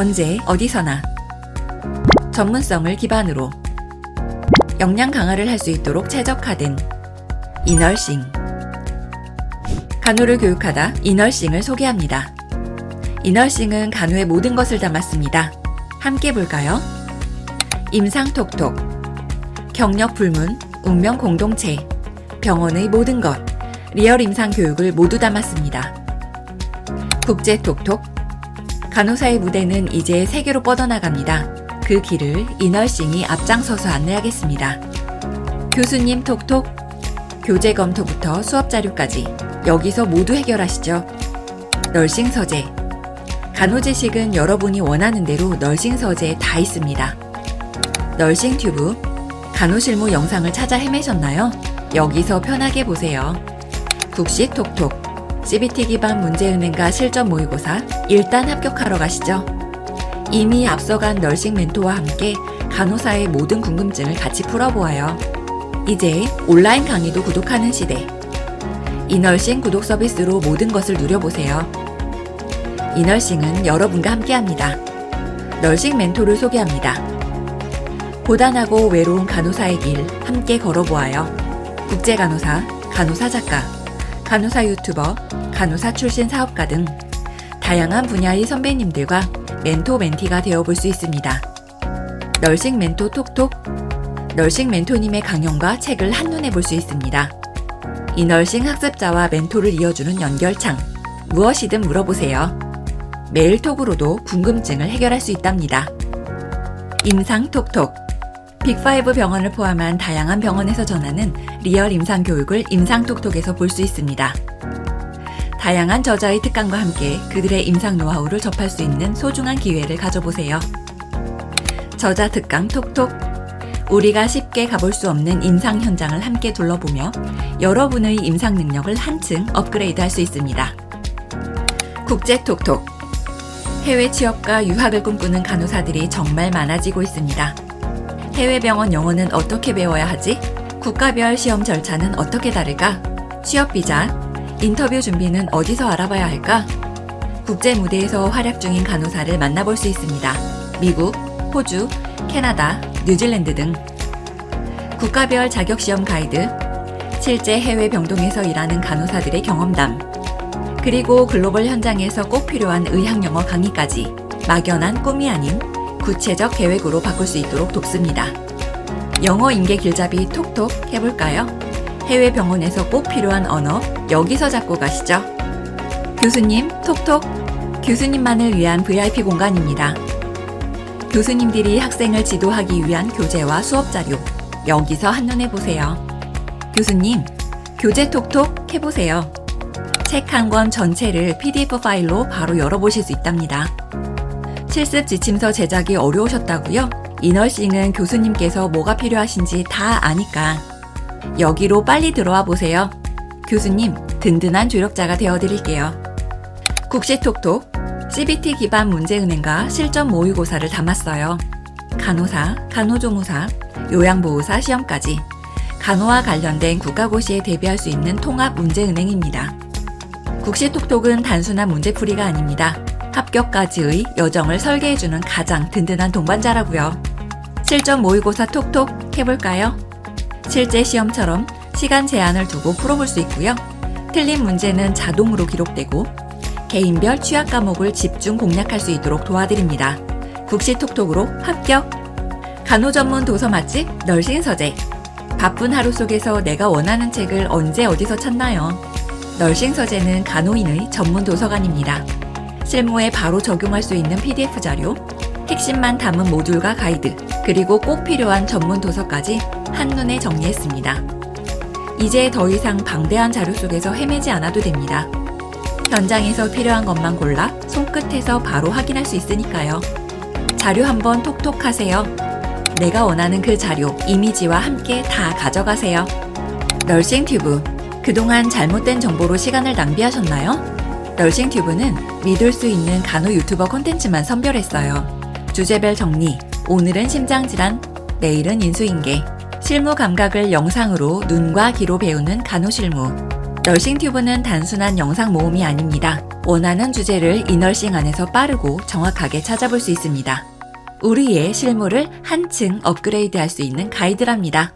언제 어디서나 전문성을 기반으로 역량 강화를 할 수 있도록 최적화된 이널싱 간호를 교육하다 이널싱을 소개합니다. 이널싱은 간호의 모든 것을 담았습니다. 함께 볼까요? 임상톡톡 경력 불문 운명 공동체 병원의 모든 것 리얼 임상 교육을 모두 담았습니다. 국제톡톡 간호사의 무대는 이제 세계로 뻗어나갑니다. 그 길을 이널싱이 앞장서서 안내하겠습니다. 교수님 톡톡 교재 검토부터 수업 자료까지 여기서 모두 해결하시죠. 널싱 서재 간호 지식은 여러분이 원하는 대로 널싱 서재에 다 있습니다. 널싱 튜브 간호실무 영상을 찾아 헤매셨나요? 여기서 편하게 보세요. 국시 톡톡 CBT 기반 문제은행과 실전 모의고사 일단 합격하러 가시죠. 이미 앞서간 널싱 멘토와 함께 간호사의 모든 궁금증을 같이 풀어보아요. 이제 온라인 강의도 구독하는 시대. 이널싱 구독 서비스로 모든 것을 누려보세요. 이널싱은 여러분과 함께합니다. 널싱 멘토를 소개합니다. 고단하고 외로운 간호사의 길 함께 걸어보아요. 국제 간호사, 간호사 작가, 간호사 유튜버, 간호사 출신 사업가 등 다양한 분야의 선배님들과 멘토 멘티가 되어볼 수 있습니다. 널싱 멘토 톡톡 널싱 멘토님의 강연과 책을 한눈에 볼 수 있습니다. 이 널싱 학습자와 멘토를 이어주는 연결창 무엇이든 물어보세요. 메일 톡으로도 궁금증을 해결할 수 있답니다. 임상 톡톡 빅5 병원을 포함한 다양한 병원에서 전하는 리얼 임상 교육을 임상 톡톡에서 볼 수 있습니다. 다양한 저자의 특강과 함께 그들의 임상 노하우를 접할 수 있는 소중한 기회를 가져보세요. 저자 특강 톡톡 우리가 쉽게 가볼 수 없는 임상 현장을 함께 둘러보며 여러분의 임상 능력을 한층 업그레이드 할 수 있습니다. 국제 톡톡 해외 취업과 유학을 꿈꾸는 간호사들이 정말 많아지고 있습니다. 해외 병원 영어는 어떻게 배워야 하지? 국가별 시험 절차는 어떻게 다를까? 취업 비자, 인터뷰 준비는 어디서 알아봐야 할까? 국제 무대에서 활약 중인 간호사를 만나볼 수 있습니다. 미국, 호주, 캐나다, 뉴질랜드 등 국가별 자격 시험 가이드, 실제 해외 병동에서 일하는 간호사들의 경험담, 그리고 글로벌 현장에서 꼭 필요한 의학 영어 강의까지 막연한 꿈이 아닌 구체적 계획으로 바꿀 수 있도록 돕습니다. 영어 인계 길잡이 톡톡 해볼까요? 해외 병원에서 꼭 필요한 언어 여기서 잡고 가시죠. 교수님 톡톡 교수님만을 위한 VIP 공간입니다. 교수님들이 학생을 지도하기 위한 교재와 수업 자료 여기서 한눈에 보세요. 교수님 교재 톡톡 해보세요. 책 한 권 전체를 PDF 파일로 바로 열어보실 수 있답니다. 실습 지침서 제작이 어려우셨다고요? 이널싱은 교수님께서 뭐가 필요하신지 다 아니까 여기로 빨리 들어와 보세요. 교수님, 든든한 조력자가 되어드릴게요. 국시톡톡 CBT 기반 문제은행과 실전 모의고사를 담았어요. 간호사, 간호조무사, 요양보호사 시험까지 간호와 관련된 국가고시에 대비할 수 있는 통합 문제은행입니다. 국시톡톡은 단순한 문제풀이가 아닙니다. 합격까지의 여정을 설계해주는 가장 든든한 동반자라고요. 실전 모의고사 톡톡 해볼까요? 실제 시험처럼 시간 제한을 두고 풀어볼 수 있고요. 틀린 문제는 자동으로 기록되고 개인별 취약 과목을 집중 공략할 수 있도록 도와드립니다. 국시 톡톡으로 합격! 간호 전문 도서 맛집 널싱 서재 바쁜 하루 속에서 내가 원하는 책을 언제 어디서 찾나요? 널싱 서재는 간호인의 전문 도서관입니다. 실무에 바로 적용할 수 있는 PDF 자료, 핵심만 담은 모듈과 가이드, 그리고 꼭 필요한 전문 도서까지 한눈에 정리했습니다. 이제 더 이상 방대한 자료 속에서 헤매지 않아도 됩니다. 현장에서 필요한 것만 골라 손끝에서 바로 확인할 수 있으니까요. 자료 한번 톡톡 하세요. 내가 원하는 그 자료, 이미지와 함께 다 가져가세요. 널싱 튜브. 그동안 잘못된 정보로 시간을 낭비하셨나요? 널싱 튜브는 믿을 수 있는 간호 유튜버 콘텐츠만 선별했어요. 주제별 정리. 오늘은 심장질환, 내일은 인수인계. 실무 감각을 영상으로 눈과 귀로 배우는 간호 실무. 널싱 튜브는 단순한 영상 모음이 아닙니다. 원하는 주제를 이널싱 안에서 빠르고 정확하게 찾아볼 수 있습니다. 우리의 실물을 한층 업그레이드 할 수 있는 가이드랍니다.